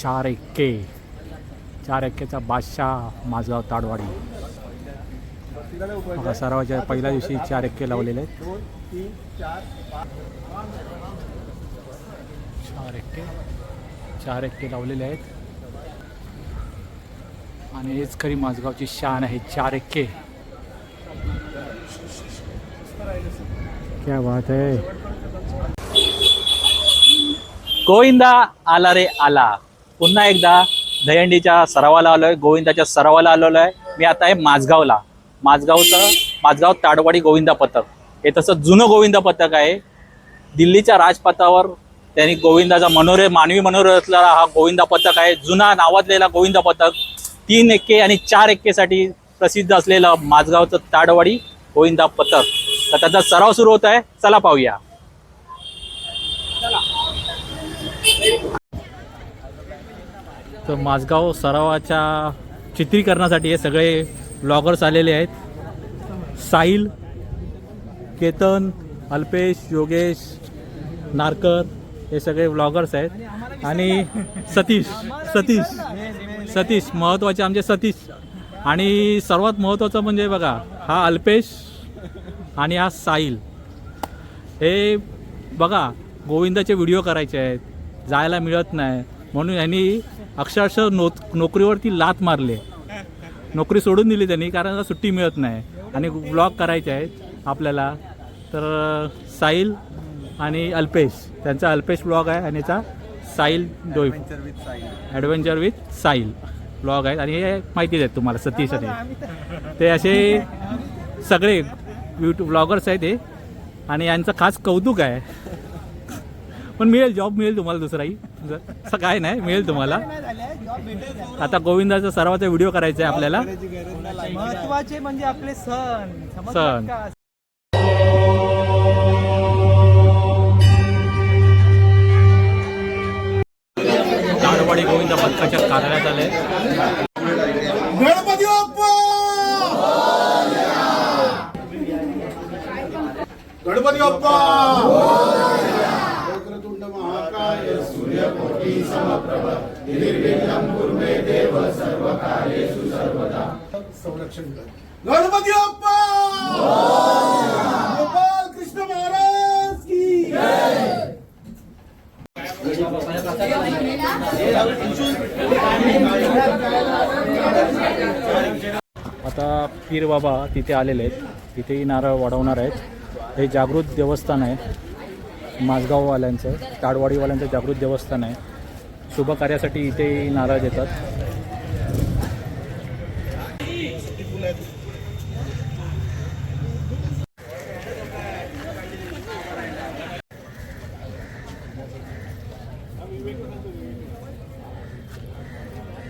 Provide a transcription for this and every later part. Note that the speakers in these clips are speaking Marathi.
चार एक्के चार एक्केचा बादशाह माझगाव ताडवाडी. सरावाच्या पहिल्या दिवशी चार एक्के लावलेले आहेत. चार एक्के चार एक्के लावलेले आहेत. आणि हेच खरी माझगावची शान आहे चार एक्के क्या बात है गोविंदा आला रे आला. पुन्हा एकदा दहीहंडीच्या सरावाला आलोय गोविंदाच्या सरावाला आलेलो आहे. मी आता आहे माझगावला माझगावचं माझगाव ताडवाडी गोविंदा पथक. हे तसं जुनं गोविंदा पथक आहे. दिल्लीच्या राजपथावर त्यांनी गोविंदाचा मनोरे मानवी मनोरथला हा गोविंदा पथक आहे. जुना नावाजलेला गोविंदा पथक. तीन एक्के आणि चार एक्केसाठी प्रसिद्ध असलेलं माझगावचं ताडवाडी गोविंदा पथक. तर त्याचा सराव सुरू होत आहे. चला पाहूया. तर माझगाव सरावाच्या चित्रीकरणासाठी हे सगळे ब्लॉगर्स आलेले आहेत. साहिल केतन अल्पेश योगेश नारकर हे सगळे ब्लॉगर्स आहेत. आणि सतीश सतीश सतीश महत्त्वाचे आमचे सतीश. आणि सर्वात महत्त्वाचं म्हणजे बघा हा अल्पेश आणि हा साहिल. हे बघा गोविंदाचे व्हिडिओ करायचे आहेत. जायला मिळत नाही. म्हणून यांनी अक्षरशः नो नोकरीवरती लात मारली. नोकरी सोडून दिली त्यांनी कारण आता सुट्टी मिळत नाही. आणि ब्लॉग करायचे आहेत आपल्याला. तर साहिल आणि अल्पेश त्यांचा अल्पेश ब्लॉग आहे आणि याचा Sahil Doi adventure with Sahil. Blog आहेत. आणि हे माहितीच आहेत तुम्हाला सतीश आणि. ते असे सगळे यूट्यूब ब्लॉगर्स आहेत ते आणि यांचं खास कौतुक आहे. पण मिळेल जॉब मिळेल तुम्हाला दुसराही. असं काय नाही मिळेल तुम्हाला. आता गोविंदाचा सर्वाचा व्हिडिओ करायचा आहे आपल्याला. महत्त्वाचे म्हणजे आपले सण. सण. आता पीर बाबा तिथे आलेले आहेत. तिथेही नारळ वाढवणार आहेत. हे जागृत देवस्थान आहे. माझगाववाल्यांचं ताडवाडीवाल्यांचं जागृत देवस्थान आहे. शुभ कार्यासाठी इथेही नारळ देतात.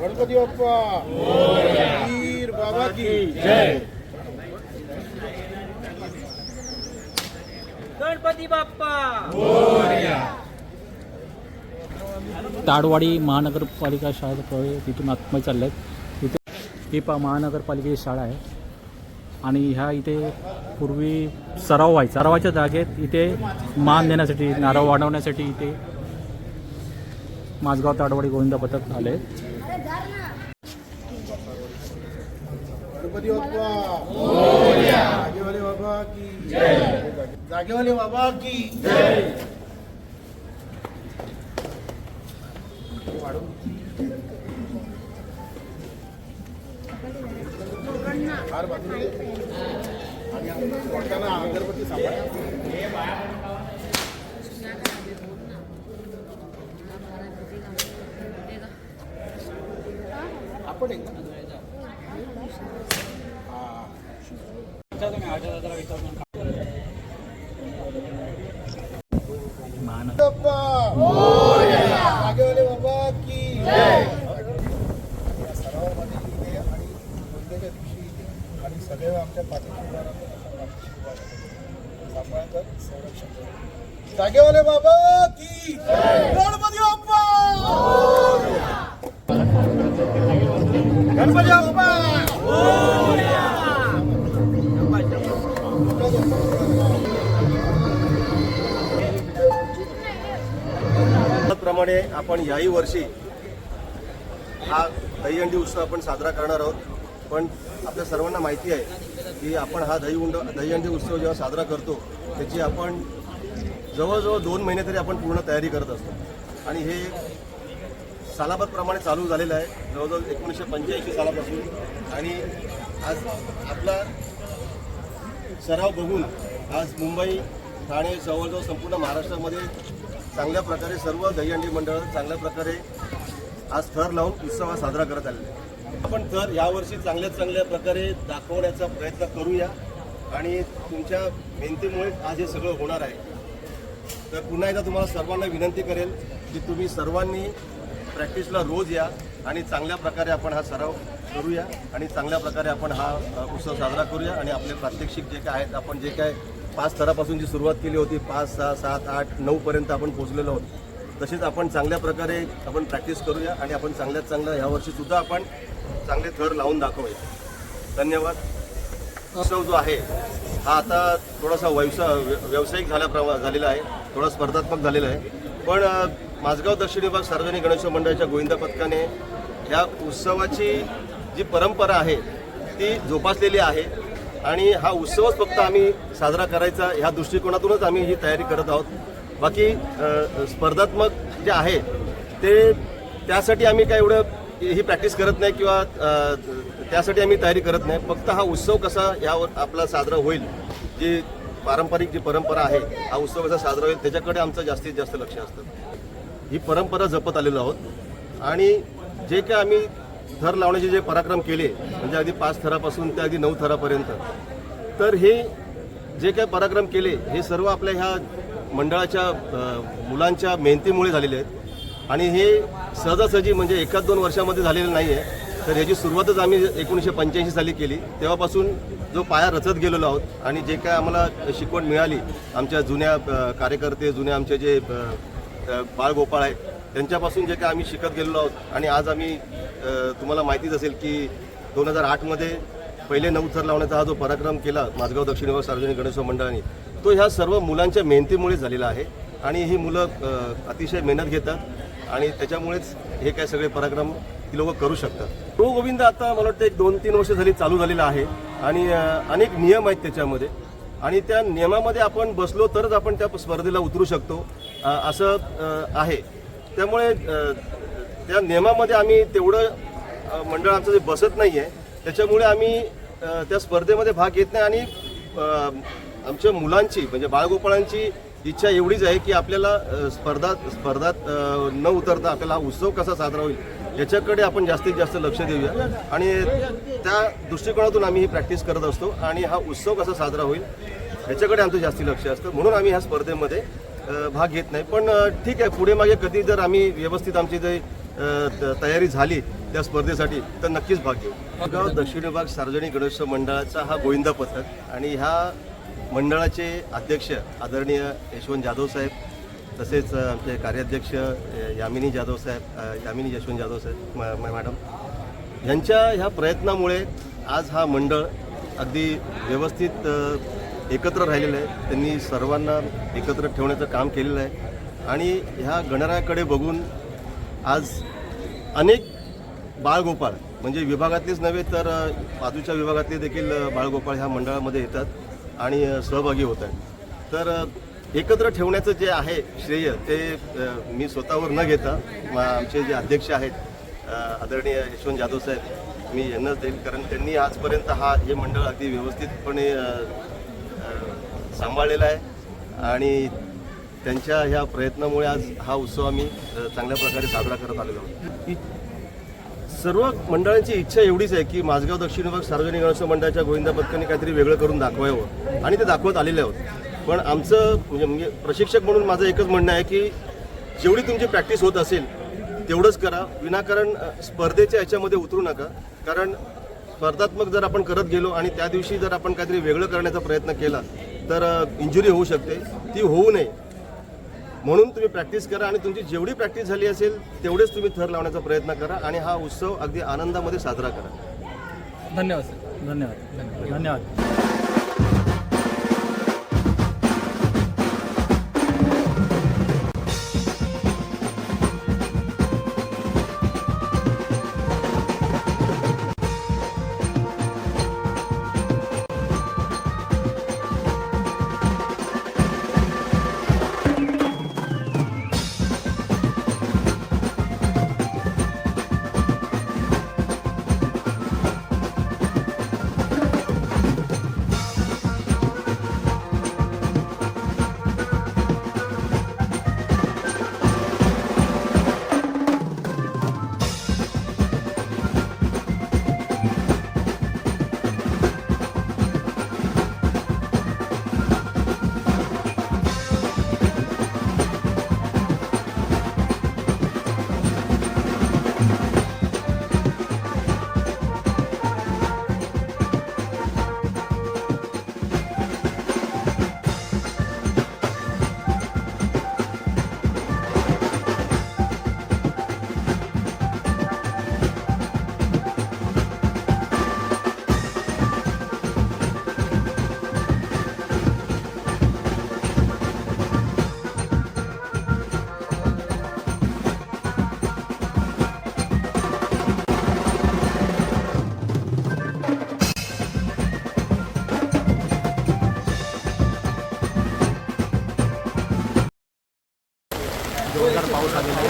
गणपती बाप्पा वीर बाबा की जय. गणपती बाप्पा ताडवाडी महानगरपालिका शाळेत प्रवेश तिथून आत्मय चालले आहेत तिथे ही पा महानगरपालिकेची शाळा आहे. आणि ह्या इथे पूर्वी सराव व्हायचा. सरावाच्या जागेत इथे मान देण्यासाठी नारळ वाढवण्यासाठी इथे माझगाव ताडवाडी गोविंद पथक आले गणपती बाप्पा. जागेवाले बाबा की जागेवाले बाबा की जय. फार बाजूला आणि बोटाला अगरबत्ती सांभाळा आपण एकदा हा महान बाप्पा जागेवाले बाबा की जय या सरावामध्ये इथे आणि आणि सदैव आमच्या पाठीशी संरक्षण जागेवाले बाबा प्रमाणे आपण याही वर्षी हा दहीहंडी उत्सव आपण साजरा करणार आहोत. पण आपल्या सर्वांना माहिती आहे की आपण हा दही उंड दहीहंडी उत्सव जेव्हा साजरा करतो त्याची आपण जवळजवळ दोन महिने तरी आपण पूर्ण तयारी करत असतो. आणि हे सालाबादप्रमाणे चालू झालेलं आहे. जवळजवळ एकोणीसशे पंच्याऐंशी सालापासून. आणि आज आपला सराव बघून आज मुंबई ठाणे जवळजवळ संपूर्ण महाराष्ट्रामध्ये चांगल्या प्रकारे सर्व दहीहंडी मंडळ चांगल्या प्रकारे आज थर लावून उत्सव साजरा करत आलेला आपण थर यावर्षी चांगल्या चांगल्या प्रकारे दाखवण्याचा प्रयत्न करूया आणि तुमच्या मेहनतीमुळे आज हे सगळं होणार आहे. तर पुन्हा एकदा तुम्हाला सर्वांना विनंती करेल की तुम्ही सर्वांनी प्रॅक्टिसला रोज या आणि चांगल्या प्रकारे आपण हा सराव करूया आणि चांगल्या प्रकारे आपण हा उत्सव साजरा करूया आणि आपले प्रात्यक्षिक जे काय आहेत आपण जे काय पाच स्तरापासून जी सुरुवात केली होती पाच सहा सात आठ नऊपर्यंत आपण पोहोचलेलो आहोत. तसेच आपण चांगल्या प्रकारे आपण प्रॅक्टिस करूया आणि आपण चांगल्यात चांगलं ह्यावर्षीसुद्धा आपण चांगले थर लावून दाखवूया. धन्यवाद. उत्सव जो आहे हा आता थोडासा व्यवसा व्यावसायिक झाल्याप्रमा झालेला आहे. थोडा स्पर्धात्मक झालेला आहे. पण माझगाव दक्षिण विभाग सार्वजनिक गणेश मंडळाच्या गोविंदा पथकाने ह्या उत्सवाची जी परंपरा आहे ती जोपासलेली आहे. आणि हा उत्सवच फक्त आम्ही साजरा करायचा ह्या दृष्टिकोनातूनच आम्ही ही तयारी करत आहोत. बाकी स्पर्धात्मक जे आहे ते त्यासाठी आम्ही काय एवढं ही प्रॅक्टिस करत नाही किंवा त्यासाठी आम्ही तयारी करत नाही. फक्त हा उत्सव कसा यावर आपला साजरा होईल जी पारंपरिक जी परंपरा आहे हा उत्सव कसा साजरा होईल त्याच्याकडे आमचं जास्तीत जास्त लक्ष असतं. ही परंपरा जपत आलेलो आहोत. आणि जे काय आम्ही थर लावण्याचे जे पराक्रम केले म्हणजे अगदी पाच थरापासून ते अगदी नऊ थरापर्यंत. तर हे जे काय पराक्रम केले हे सर्व आपल्या ह्या मंडळाच्या मुलांच्या मेहनतीमुळे झालेले आहेत. आणि हे सहजासहजी म्हणजे एकाच दोन वर्षामध्ये झालेलं नाही आहे तर ह्याची सुरुवातच आम्ही एकोणीसशे पंच्याऐंशी साली केली. तेव्हापासून जो पाया रचत गेलेलो आहोत आणि जे काय आम्हाला शिकवण मिळाली आमच्या जुन्या कार्यकर्ते जुन्या आमचे जे बाळगोपाळ आहे त्यांच्यापासून जे काय आम्ही शिकत गेलेलो आहोत आणि आज आम्ही तुम्हाला माहितीच असेल की दोन हजार आठमध्ये पहिले नऊ थर लावण्याचा हा जो पराक्रम केला माझगाव दक्षिण विभाग सार्वजनिक गणेश मंडळाने तो ह्या सर्व मुलांच्या मेहनतीमुळे झालेला आहे आणि ही मुलं अतिशय मेहनत घेतात आणि त्याच्यामुळेच हे काय सगळे पराक्रम ती लोक करू शकतात. तो गोविंद आता मला वाटतं एक दोन तीन वर्ष झाली चालू झालेला आहे आणि अनेक नियम आहेत त्याच्यामध्ये आणि त्या नियमामध्ये आपण बसलो तरच आपण त्या स्पर्धेला उतरू शकतो असं आहे. त्यामुळे त्या नियमामध्ये आम्ही तेवढं मंडळ आमचं जे बसत नाही आहे त्याच्यामुळे आम्ही त्या स्पर्धेमध्ये भाग घेत नाही. आणि आमच्या मुलांची म्हणजे बाळगोपाळांची इच्छा एवढीच आहे की आपल्याला स्पर्धा स्पर्धात न उतरता आपल्याला हा उत्सव कसा साजरा होईल याच्याकडे आपण जास्तीत जास्त लक्ष देऊया. आणि त्या दृष्टिकोनातून आम्ही ही प्रॅक्टिस करत असतो. आणि हा उत्सव कसा साजरा होईल याच्याकडे आमचं जास्ती लक्ष असतं. म्हणून आम्ही ह्या स्पर्धेमध्ये भाग घेत नाही. पण ठीक आहे पुढे मागे कधी जर आम्ही व्यवस्थित आमची जे त- तयारी झाली त्या स्पर्धेसाठी तर नक्कीच भाग घेऊ. गाव दक्षिण विभाग सार्वजनिक गणेश मंडळाचा हा गोविंदा पथक आणि ह्या मंडळाचे अध्यक्ष आदरणीय यशवंत जाधव साहेब तसेच आमचे कार्याध्यक्ष यामिनी जाधव साहेब यामिनी यशवंत जाधव साहेब मॅडम यांच्या ह्या प्रयत्नामुळे आज हा मंडळ अगदी व्यवस्थित एकत्र राहिलेलं आहे. त्यांनी सर्वांना एकत्र ठेवण्याचं काम केलेलं आहे. आणि ह्या गणरायाकडे बघून आज अनेक बाळगोपाळ म्हणजे विभागातलेच नव्हे तर बाजूच्या विभागातले देखील बाळगोपाळ ह्या मंडळामध्ये येतात आणि सहभागी होत आहेत. तर एकत्र ठेवण्याचं जे आहे श्रेय ते मी स्वतःवर न घेता आमचे जे अध्यक्ष आहेत आदरणीय यशवंत जाधव साहेब मी यांनाच देईल. कारण त्यांनी आजपर्यंत हा हे मंडळ अगदी व्यवस्थितपणे सांभाळलेला आहे. आणि त्यांच्या ह्या प्रयत्नामुळे आज हा उत्सव आम्ही चांगल्या प्रकारे साजरा करत आलेलो आहोत. सर्व मंडळांची इच्छा एवढीच आहे की माझगाव दक्षिण विभाग सार्वजनिक गणेश मंडळाच्या गोविंदा पथकाने काहीतरी वेगळं करून दाखवावं. आणि ते दाखवत आलेले आहोत. पण आमचं म्हणजे म्हणजे प्रशिक्षक म्हणून माझं एकच म्हणणं आहे की जेवढी तुमची प्रॅक्टिस होत असेल तेवढंच करा. विनाकारण स्पर्धेच्या याच्यामध्ये उतरू नका. कारण स्पर्धात्मक जर आपण करत गेलो आणि त्या दिवशी जर आपण काहीतरी वेगळं करण्याचा प्रयत्न केला तर इंजुरी होऊ शकते. ती होऊ नये. म्हणून तुम्ही प्रॅक्टिस करा आणि तुमची जेवढी प्रॅक्टिस झाली असेल तेवढेच तुम्ही थर लावण्याचा प्रयत्न करा आणि हा उत्सव अगदी आनंदामध्ये साजरा करा. धन्यवाद सर. धन्यवाद. धन्यवाद. जोरदार पाऊस आलेला आहे.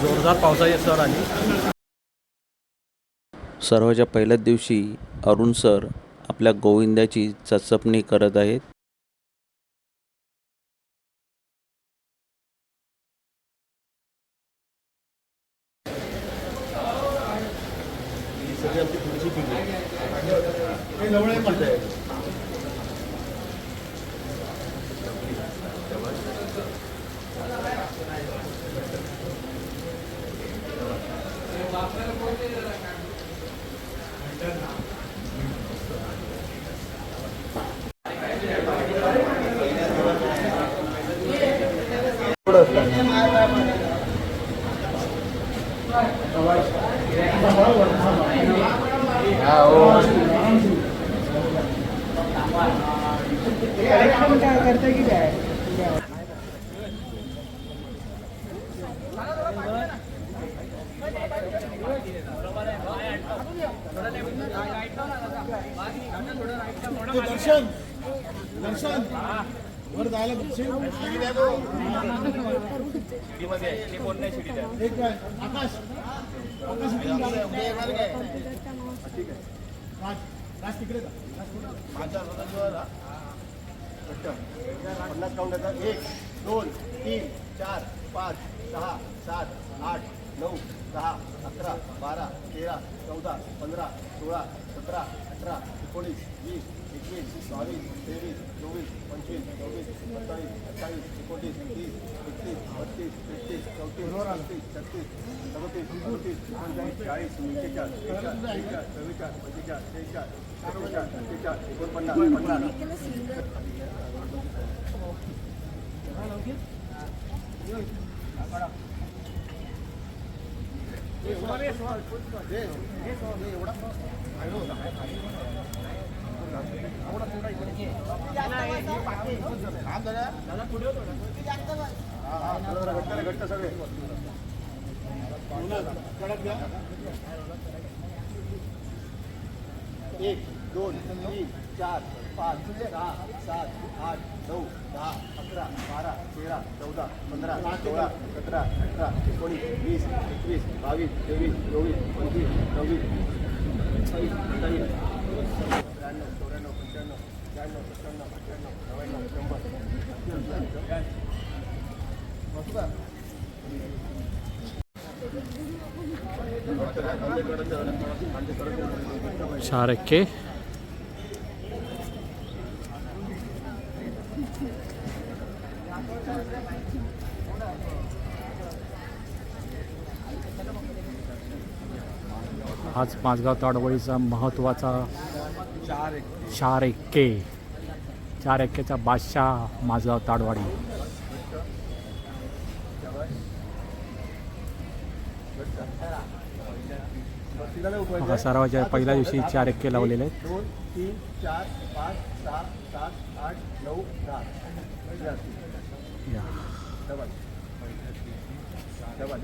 जोरदार पावसाची सर आली. सर्वाच्या पहिल्याच दिवशी अरुण सर आपल्या गोविंदाची चचपणी करत आहेत ही सगळी आमची पुढची पिढी आहे. पुढची तयारी. काय करता की काय दर्शन दर्शन वर जायला दर्शन एक आकाश आकाश इकडून जा. राज, तिकडे पन्नास काउंट येतात एक दोन तीन चार पाच सहा सात आठ नऊ दहा अकरा बारा तेरा चौदा पंधरा सोळा सतरा अठरा एकोणीस वीस एकवीस बावीस तेवीस चोवीस पंचवीस चोवीस सत्तावीस अठ्ठावीस एकोणतीस तीस एकतीस बत्तीस तेहतीस चौतीस अडतीस छत्तीस सदतीस एकोणतीस एकोणचाळीस चाळीस एक्केचाळीस बेचाळीस त्रेचाळीस चव्वेचाळीस पंचेचाळीस शेहेचाळीस सत्तेचाळीस अठ्ठेचाळीस एकोणपन्नास पन्नास. घट्ट सगळे एक दोन तीन चार पाच सहा सात आठ नऊ दहा अकरा बारा तेरा चौदा पंधरा सोळा सतरा अठरा एकोणीस वीस एकवीस बावीस तेवीस चोवीस पंचवीस सव्वीस सत्तावीस अठ्ठावीस त्र्याण्णव चौऱ्याण्णव पंच्याण्णव त्र्याण्णव सत्त्याण्णव अठ्ठ्याण्णव नव्याण्णव शंभर चार एक्के आज माझगाव ताडवळीचा महत्त्वाचा चार एक्के. चार एक्केचा बादशाह माझगाव ताडवाडी. बघा, सरावाच्या पहिल्या दिवशी चार एक्के लावलेले आहेत. दोन तीन चार पाच सहा सात आठ नऊ दहा. या. डबल. डबल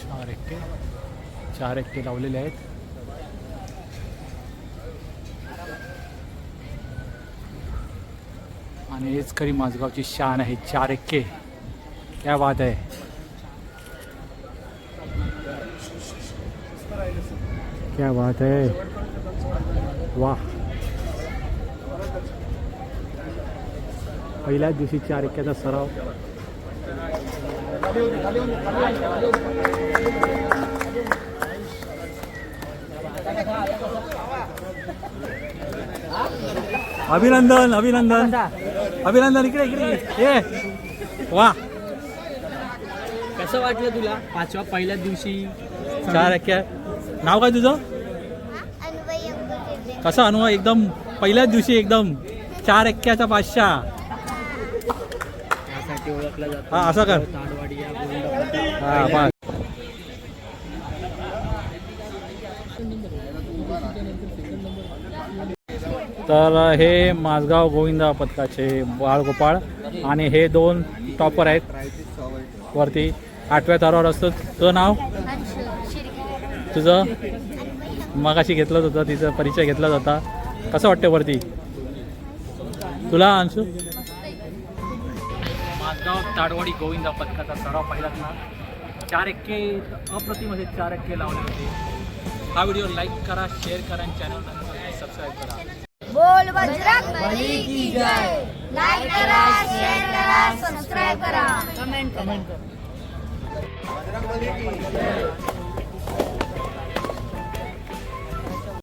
चार एक्के चार एकटे लावलेले आहेत. आणि हेच खरी माझगावची शान आहे चार एक्के. क्या बात आहे. क्या बात है वाह. पहिल्याच दिवशी चार एक्क्याचा सराव. अभिनंदन अभिनंदन. अभिनंदन इकडे इकडे. ये. वा. कसं वाटलं तुला पाचव्या पहिल्या दिवशी चार एक्क्या नाव काय तुझं? कसं अनुभव? एकदम पहिल्याच दिवशी एकदम चार एक्क्याचा बादशाह. नावासाठी ओळखला जातो. हा असं कर. हा तर हे माझगाव गोविंदा पथकाचे बाळगोपाळ आणि हे दोन टॉपर आहेत. वरती आठव्या तारावर असतं. तुझं नाव? तुझं? मगाशी घेतलं होतं तिचा परिचय घेतला होता. कसं वाटतं वरती? तुला अंशू? माझगाव ताडवाडी गोविंदा पथकाचा सराव पाहिलात ना चार एक्के अप्रतिम असे चार एक्के लावले होते. हा व्हिडिओ लाईक करा शेअर करा आणि चॅनल सबस्क्राईब करा. बोल बजरंग बली की जय. लाईक करा शेअर करा सबस्क्राईब करा. Comment comment